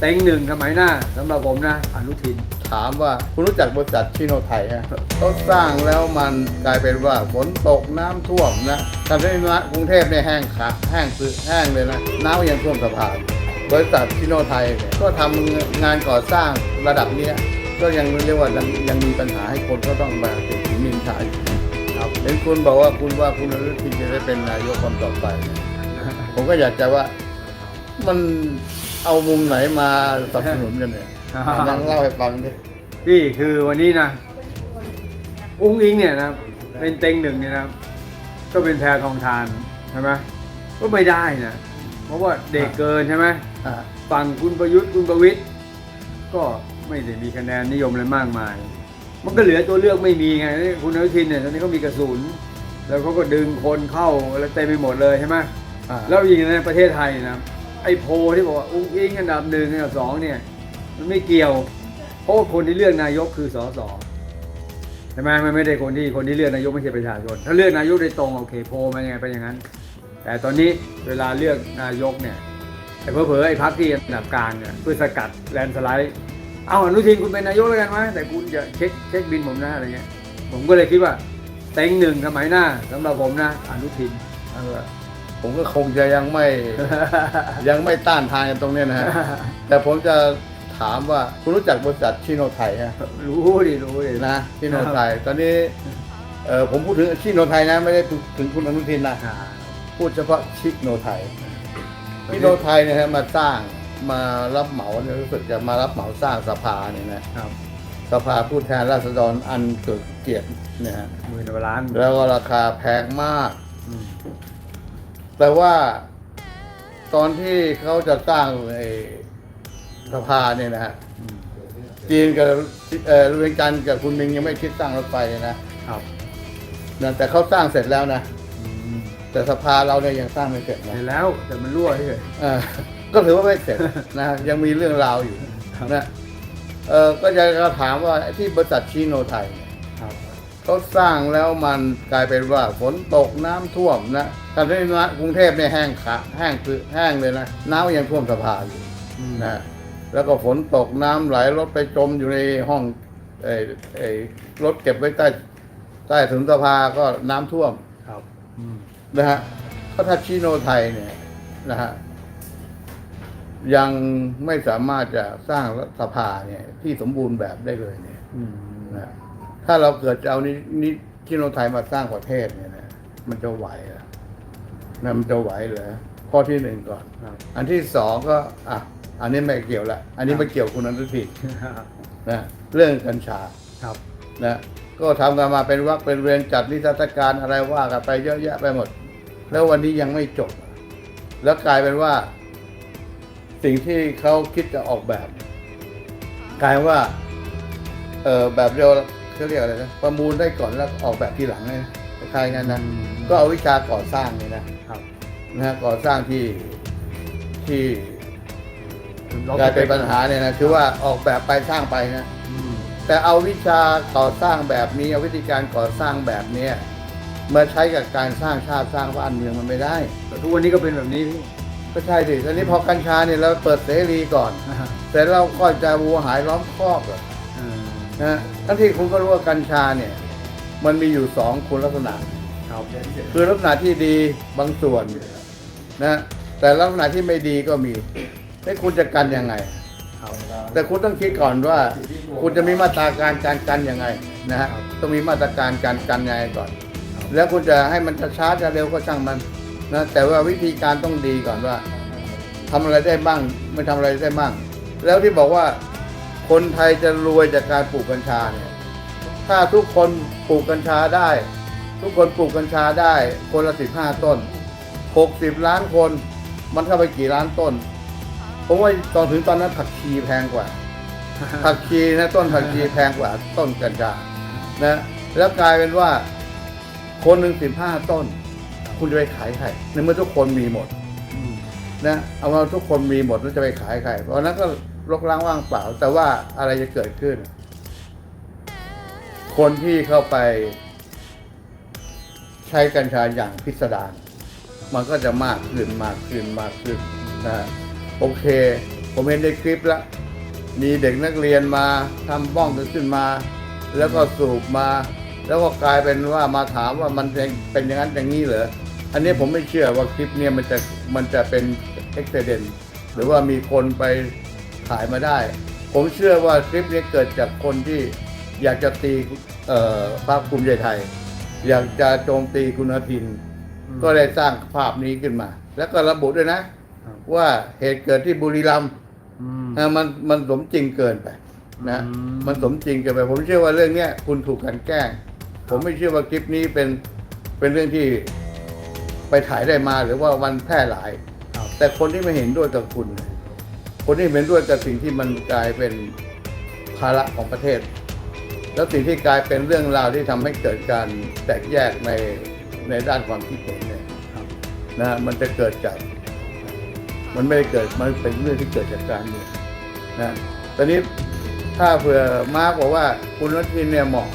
เต็งหนึ่งสมัยหน้าสำหรับผมนะอนุทิน ถามว่าคุณรู้จักบริษัทชิโนไทยฮะเขาสร้างแล้วมันกลายเป็นว่าฝนตกน้ำท่วมนะทำให้กรุงเทพเนี่ยแห้งขะแห้งคือแห้งเลยนะน้ำก็ยังท่วมสะพานบริษัทชิโนไทยเนี่ยก็ทำงานก่อสร้างระดับเนี้ยก็ยังเรียกว่ายังยังมีปัญหาให้คนก็ต้องมาติดหินนินทาอยู่ครับเห็นคุณบอกว่าคุณว่าคุณอนุทินจะได้เป็นนายกคนต่อไปเนี่ยผมก็อยากจะว่ามัน เอามุมไหนมาสนับสนุนกันเนี่ยนั่งเล่าให้ฟังดิพี่คือวันนี้นะอุ้งอิงเนี่ยนะเป็นเต็งหนึ่งเนี่ยนะก็เป็นแพรทองทานใช่ไหมก็ไม่ได้นะเพราะว่าเด็กเกินใช่ไหมอ่าฝั่งคุณประยุทธ์คุณประวิตยก็ไม่ได้มีคะแนนนิยมอะไรมากมาย มันก็เหลือตัวเลือกไม่มีไงนี่คุณอนุทินเนี่ยตอนนี้เขามีกระสุนแล้วเขาก็ดึงคนเข้าอะไรเต็มไปหมดเลยใช่ไหมอ่าแล้วยิงในประเทศไทยนะ ไอ้โพลที่บอกว่าอุ้งอิงอันดับหนึ่งอันดับสองเนี่ยมันไม่เกี่ยวเพราะาคนที่เลือกนายกคือสสใช่ไหมมันไม่ได้คนที่คนที่เลือกนายกไม่ใช่ประชาชน ถ้าเลือกนายกโดยตรงโอเคโพลมันยังไงเป็นอย่างนั้น แต่ตอนนี้เวลาเลือกนายกเนี่ยไอ้เผลอๆไอ้พักที่อันดับกลางเนี่ยเพื่อสกัดแลนด์สไลด์เอาอนุทินคุณเป็นนายกแล้วกันไหมแต่คุณจะเช็คเช็คบินผมนะอะไรเงี้ยผมก็เลยคิดว่าเต็งหนึ่งสมัยหน้าสำหรับผมนะอนุทินเอาละ ผมก็คงจะยังไม่ ยังไม่ต้านทานกันตรงเนี้ยนะฮะแต่ผมจะถามว่าคุณรู้จักบริษัทชิโนไทยฮะรู้ดิรู้ดินะชิโนไทยตอนนี้เออผมพูดถึงชิโนไทยนะไม่ได้ถึงคุณอนุทินนะอ่าพูดเฉพาะชิโนไทยชิโนไทยเนี่ยฮะมาสร้างมารับเหมาเนี่ยรู้สึกจะมารับเหมาสร้างสภาเนี่ยนะครับสภาผู้แทนราษฎรอันเกิดเกียรติเนี่ยฮะหมื่นกว่าล้าน แล้วก็ราคาแพงมากอืม แต่ว่าตอนที่เขาจะสร้างไอ้สภาเนี่ยนะฮะอืมจีนกับเอ่อเวียงจันทร์กับคุณมิงยังไม่คิดสร้างรถไฟเลยนะครับนะแต่เขาสร้างเสร็จแล้วนะอืมแต่สภาเราเนี่ยยังสร้างไม่เสร็จเสนะร็จแล้วแต่มันรั่วเฉยเออก็ถือว่าไม่เสร็จนะยังมีเรื่องราวอยู่ครับนะเออก็จะถามว่าไอ้ที่บริษัทชิโนไทยเนี่ยครับ เขาสร้างแล้วมันกลายเป็นว่าฝนตกน้ำท่วมนะทำให้กรุงเทพเนี่ยแห้งขะแห้งคือแห้งเลยนะน้ำก็ยังท่วมสะพานอยู่อืมนะแล้วก็ฝนตกน้ำไหลรถไปจมอยู่ในห้องไอ้ไอ้รถเก็บไว้ใต้ใต้ถุนสภาก็น้ำท่วมครับอืมนะฮะก็ถ้าชิโนไทยเนี่ยนะฮะยังไม่สามารถจะสร้างรัฐสภาเนี่ย ที่สมบูรณ์แบบได้เลยเนี่ยอืมนะ ถ้าเราเกิดจะเอานี้นี้ชิโนไทยมาสร้างประเทศเนี่ยนะมันจะไหวเหรอนะมันจะไหวเหรอข้อที่หนึ่งก่อนครับอันที่สองก็ อะ อันนี้ไม่เกี่ยวละ อันนี้ไม่เกี่ยวคุณอนุทินนะเรื่องกัญชาครับนะก็ทำกันมาเป็นวักเป็นเวรจัดนิทรรศการอะไรว่ากันไปเยอะแยะไปหมด แล้ววันนี้ยังไม่จบ แล้วกลายเป็นว่า สิ่งที่เขาคิดจะออกแบบ กลายว่า เออแบบเดียว เขาเรียกอะไรนะประมูลได้ก่อนแล้วออกแบบทีหลังเลยนะคล้ายๆกันนะก็เอาวิชาก่อสร้างนี่นะครับ นะฮะก่อสร้างที่ที่กลายเป็นปัญหาเนี่ยนะคือว่าออกแบบไปสร้างไปนะ อืมแต่เอาวิชาก่อสร้างแบบนี้เอาวิธีการก่อสร้างแบบเนี้ยมาใช้กับการสร้างชาติสร้างบ้านเมืองมันไม่ได้ แต่ทุกวันนี้ก็เป็นแบบนี้พี่ก็ใช่สิตอนนี้พอกัญชาเนี่ยเราเปิดเสรีก่อนเสร็จแล้วก็จะวัวหายล้อมคอกเหรออืม นะทั้งที่คุณก็รู้ว่ากัญชาเนี่ย มันมีอยู่สองคุณลักษณะ ครับคือลักษณะที่ดีบางส่วนนะแต่ลักษณะที่ไม่ดีก็มีให้คุณจะกันยังไงครับแต่คุณต้องคิดก่อนว่า คุณจะมีมาตรการการกันยังไงนะฮะต้องมีมาตรการการกันยังไงก่อน แล้วคุณจะให้มันจะช้าจะเร็วก็ช่างมันนะแต่ว่าวิธีการต้องดีก่อนว่าทำอะไรได้บ้างไม่ทำอะไรได้บ้างแล้วที่บอกว่า คนไทยจะรวยจากการปลูกกัญชาเนี่ยถ้าทุกคนปลูกกัญชาได้ ทุกคนปลูกกัญชาได้ คนละสิบห้าต้นหกสิบล้านคน มันเข้าไปกี่ล้านต้น ผมว่าตอนถึงตอนนั้นผักชีแพงกว่า ผักชีนะต้นผักชีแพงกว่าต้นกัญชานะแล้วกลายเป็นว่า คนหนึ่งสิบห้าต้น คุณจะไปขายใครในเมื่อทุกคนมีหมดนะเอามาทุกคนมีหมดแล้วจะไปขายใครเพราะนั้นก็ รกร้างว่างเปล่า แต่ว่าอะไรจะเกิดขึ้น คนที่เข้าไป ใช้กัญชาอย่างพิสดารมันก็จะมากขึ้นมากขึ้นมากขึ้นนะโอเค ผมเห็นในคลิปแล้วมีเด็กนักเรียนมาทำบ้องขึ้นมา แล้วก็สูบมา แล้วก็กลายเป็นว่ามาถามว่ามันเป็นอย่างนั้นอย่างนี้เหรออันนี้ผมไม่เชื่อว่าคลิปเนี้มันจะมันจะเป็นเอ็กซ์เดนหรือว่ามีคนไป ถ่ายมาได้ ผมเชื่อว่าคลิปนี้เกิดจากคนที่อยากจะตีเอ่อภาคภูมิใจไทย อยากจะโจมตีคุณอนุทินอืมก็ได้สร้างภาพนี้ขึ้นมา แล้วก็ระบุด้วยนะครับว่าเหตุเกิดที่บุรีรัมย์อืมนะมันมันสมจริงเกินไปนะอืมมันสมจริงเกินไป ผมเชื่อว่าเรื่องเนี้ยคุณถูกกลันแกล้ง ผมไม่เชื่อว่าคลิปนี้เป็นเป็นเรื่องที่ไปถ่ายได้มาหรือว่าวันแพร่หลายครับแต่คนที่ไม่เห็นด้วยกับคุณ คนที่เห็นด้วยกับสิ่งที่มันกลายเป็นภาระของประเทศ แล้วสิ่งที่กลายเป็นเรื่องราวที่ทำให้เกิดการแตกแยกในในด้านความคิดเห็นเนี่ยครับนะฮะมันจะเกิดจากมันไม่ได้เกิดมันเป็นเรื่องที่เกิดจากการเมืองนะตอนนี้ถ้าเผื่อมาร์กบอกว่าคุณรัทินเนี่ยเหมาะ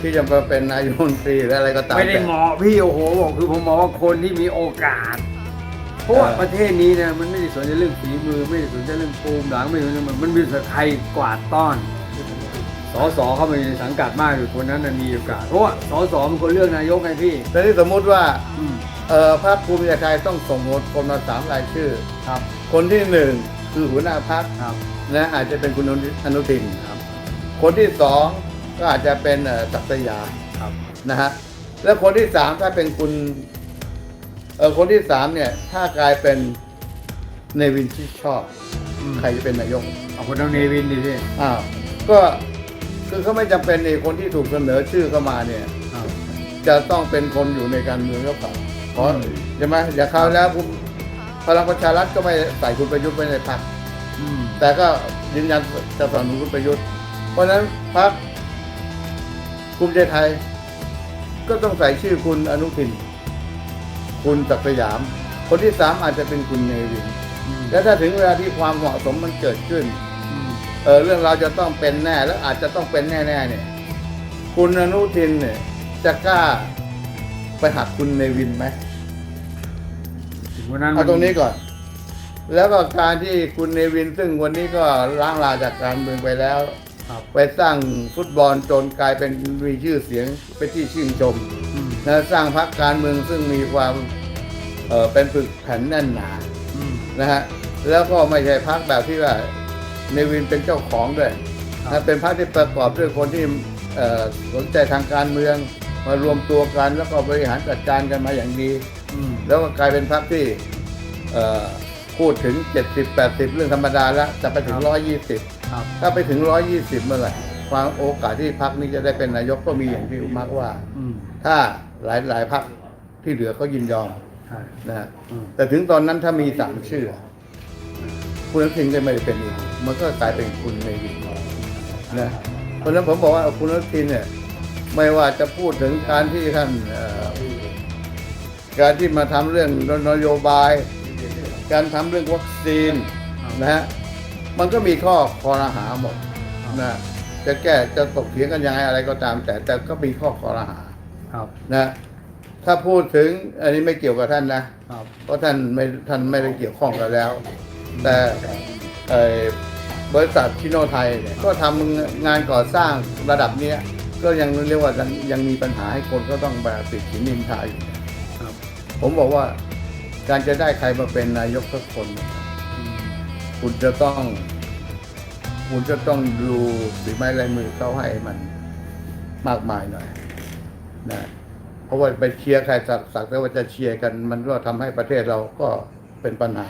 ที่จะมาเป็นนายกรัฐมนตรีหรืออะไรก็ตามไม่ได้แต่เหมาะพี่โอ้โหบอกคือผมมองว่าคนที่มีโอกาส เพราะว่าเออประเทศนี้เนี่ยมันไม่ได้สนใจเรื่องฝีมือ ไม่ได้สนใจเรื่องภูมิหลังไม่ได้สนใจมันมันมีแต่ใครกวาดต้อนสอสอเข้ามาในสังกัดมากอยู่คนนั้นน่ะมีโอกาสเพราะว่าสอสอมันคนเลือกนายกไงพี่ตอนนี้สมมุติว่าอืมเอ่อพรรคภูมิใจไทยต้องส่งคนมาสามรายชื่อ ครับคนที่หนึ่งคือหัวหน้าพรรคครับนะอาจจะเป็นคุณอนุทิน ครับคนที่สองก็อาจจะเป็นเอ่อศักดิ์สยามครับนะฮะแล้วคนที่สามถ้าเป็นคุณ เออคนที่สามเนี่ย ถ้ากลายเป็นเนวินที่ชอบ อืมใครจะเป็นนายกเอาคนเอาเนวินดิพี่อ้าวก็คือเขาไม่จำเป็นในคนที่ถูกเสนอชื่อเข้ามาเนี่ยครับจะต้องเป็นคนอยู่ในการเมืองหรือเปล่าเพราะอืม ใช่ไหมอย่าคราวแล้วคุณพลังประชารัฐก็ไม่ใส่คุณประยุทธ์ไว้ในพรรคอืมแต่ก็ยืนยันจะสนับสนุนคุณประยุทธ์ เพราะฉะนั้นพรรคภูมิใจไทย ก็ต้องใส่ชื่อคุณอนุทิน คุณศักดิ์สยาม คนที่สามอาจจะเป็นคุณเนวินอืมและถ้าถึงเวลาที่ความเหมาะสมมันเกิดขึ้นอืมเออเรื่องเราวจะต้องเป็นแน่แล้วอาจจะต้องเป็นแน่ๆเนี่ย คุณอนุทินเนี่ยจะกล้าไปหักคุณเนวินไหมถึงวันนั้นเอาตรงนี้ก่อน แล้วก็การที่คุณเนวินซึ่งวันนี้ก็ล้างลาจากการเมืองไปแล้วครับไปสร้างฟุตบอลจนกลายเป็นมีชื่อเสียงเป็นที่ชื่นชมอืม นะสร้างพรรคการเมืองซึ่งมีความเออเป็นปึกแผ่นแน่นหนาอืม นะฮะแล้วก็ไม่ใช่พรรคแบบที่ว่าเนวินเป็นเจ้าของด้วยครับ นะเป็นพรรคที่ประกอบด้วยคนที่เอ่อสนใจทางการเมือง มารวมตัวกันแล้วก็บริหารจัดการกันมาอย่างดี อืม แล้วก็กลายเป็นพรรคที่เอ่อพูดถึง 70 80 เรื่องธรรมดาแล้วจะไปถึง120 ครับ ถ้าไปถึง 120 เมื่อไหร่ความโอกาสที่พรรคนี้จะได้เป็นนายกก็มีอย่างที่มาร์กว่า อืม ถ้า หลายหลายพรรคที่เหลือก็ยินยอมใช่นะฮะอืมแต่ถึงตอนนั้นถ้ามีสามชื่อ คุณอนุทินก็ไม่ได้เป็นอีกมันก็กลายเป็นคุณในวินนะเพราะฉะนั้นผมบอกว่าคุณอนุทินเนี่ย ไม่ว่าจะพูดถึงการที่ท่านเอ่อการที่มาทำเรื่องนโยบาย การทำเรื่องวัคซีนนะฮะมันก็มีข้อคอรหาหมดนะจะแก้จะตกเถียงกันยังไงอะไรก็ตาม แต่แต่ก็มีข้อคอรหา ครับ นะ ถ้าพูดถึงอันนี้ไม่เกี่ยวกับท่านนะ ครับ เพราะท่านไม่ท่านไม่ได้เกี่ยวข้องกันแล้ว แต่เอ่อบริษัทชิโนไทยเนี่ยก็ทำงานก่อสร้างระดับเนี้ยก็ยังเรียกว่ายังยังมีปัญหาให้คนก็ต้องแบบติดขินนินทาอยู่ครับ ผมบอกว่าการจะได้ใครมาเป็นนายกสักคนเนี่ยอืมคุณจะต้อง คุณจะต้องดูฝีไม้ลายมือเขาให้มันมากมายหน่อย นะเพราะว่าไปเชียร์ใครสักสักแต่ว่าจะเชียร์กัน มันก็ทำให้ประเทศเราก็เป็นปัญหา